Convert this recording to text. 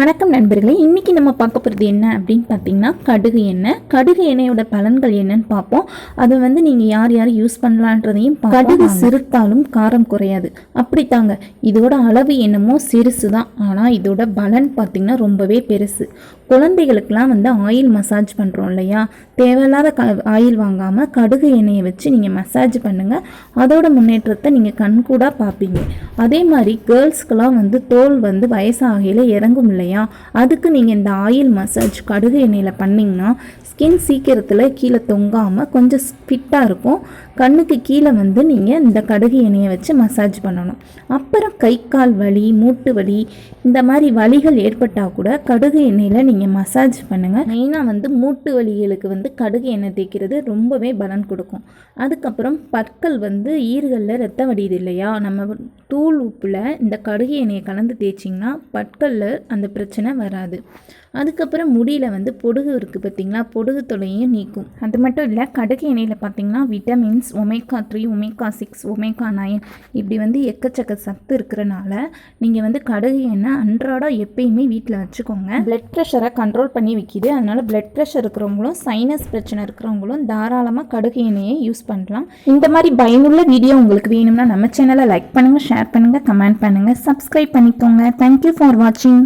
வணக்கம் நண்பர்களே இன்னைக்கு நம்ம பார்க்க போகிறது என்ன அப்படின்னு பார்த்தீங்கன்னா கடுகு எண்ணெய். கடுகு எண்ணெயோட பலன்கள் என்னன்னு பார்ப்போம். அதை வந்து நீங்கள் யார் யார் யூஸ் பண்ணலான்றதையும். கடுகு சிறுத்தாலும் காரம் குறையாது. அப்படித்தாங்க இதோட அளவு என்னமோ சிறுசு தான். ஆனால் இதோட பலன் பார்த்தீங்கன்னா ரொம்பவே பெருசு. குழந்தைகளுக்கெல்லாம் வந்து ஆயில் மசாஜ் பண்ணுறோம் இல்லையா? தேவையில்லாத க ஆயில் வாங்காமல் கடுகு எண்ணெயை வச்சு நீங்கள் மசாஜ் பண்ணுங்கள் அதோட முன்னேற்றத்தை நீங்கள் கண்கூடாக பார்ப்பீங்க. அதே மாதிரி கேர்ள்ஸ்க்கெலாம் வந்து தோல் வந்து வயசாகையில் இறங்கும் இல்லையா? அதுக்கு நீங்கள் இந்த ஆயில் மசாஜ் கடுகு எண்ணெயில் பண்ணிங்கன்னா ஸ்கின் சீக்கிரத்தில் கீழே தொங்காமல் கொஞ்சம் ஃபிட்டாக இருக்கும். கண்ணுக்கு கீழே வந்து நீங்கள் இந்த கடுகு எண்ணெயை வச்சு மசாஜ் பண்ணணும். அப்புறம் கை கால் வலி மூட்டு வலி இந்த மாதிரி வலிகள் ஏற்பட்டால் கூட கடுகு எண்ணெயில் நீங்கள் மசாஜ் பண்ணுங்கள் மெயினாக வந்து மூட்டு வலிகளுக்கு வந்து கடுகு எண்ணெய் தேய்க்கிறது ரொம்பவே பலன் கொடுக்கும். அதுக்கப்புறம் பற்கள் வந்து ஈர்களில் ரத்தம் வடியுது இல்லையா? நம்ம தூள் உப்பில் இந்த கடுகு எண்ணெயை கலந்து தேய்ச்சிங்கன்னா பற்களில் அந்த பிரச்சனை வராது. அதுக்கப்புறம் முடியில் வந்து பொடுகு இருக்குது பார்த்தீங்களா பொடுகு தொலையும் நீக்கும். அது மட்டும் இல்லை கடுகு எண்ணெயில் பார்த்தீங்கன்னா vitamins omega three omega six omega nine இப்படி வந்து எக்கச்சக்க சத்து இருக்கிறனால நீங்கள் வந்து கடுகு எண்ணெய் அன்றாடம் எப்பயுமே வீட்டில் வச்சுக்கோங்க. பிளட் ப்ரெஷரை கண்ட்ரோல் பண்ணி விற்கிது அதனால் பிளட் ப்ரெஷர் இருக்கிறவங்களும் சைனஸ் பிரச்சனை இருக்கிறவங்களும் தாராளமாக கடுகு எண்ணெயை யூஸ் பண்ணலாம். இந்த மாதிரி பயனுள்ள வீடியோ உங்களுக்கு வேணும்னா நம்ம சேனலை லைக் பண்ணுங்கள் ஷேர் பண்ணுங்கள் கமெண்ட் பண்ணுங்கள் சப்ஸ்கிரைப் பண்ணிக்கோங்க. தேங்க்யூ ஃபார் வாட்சிங்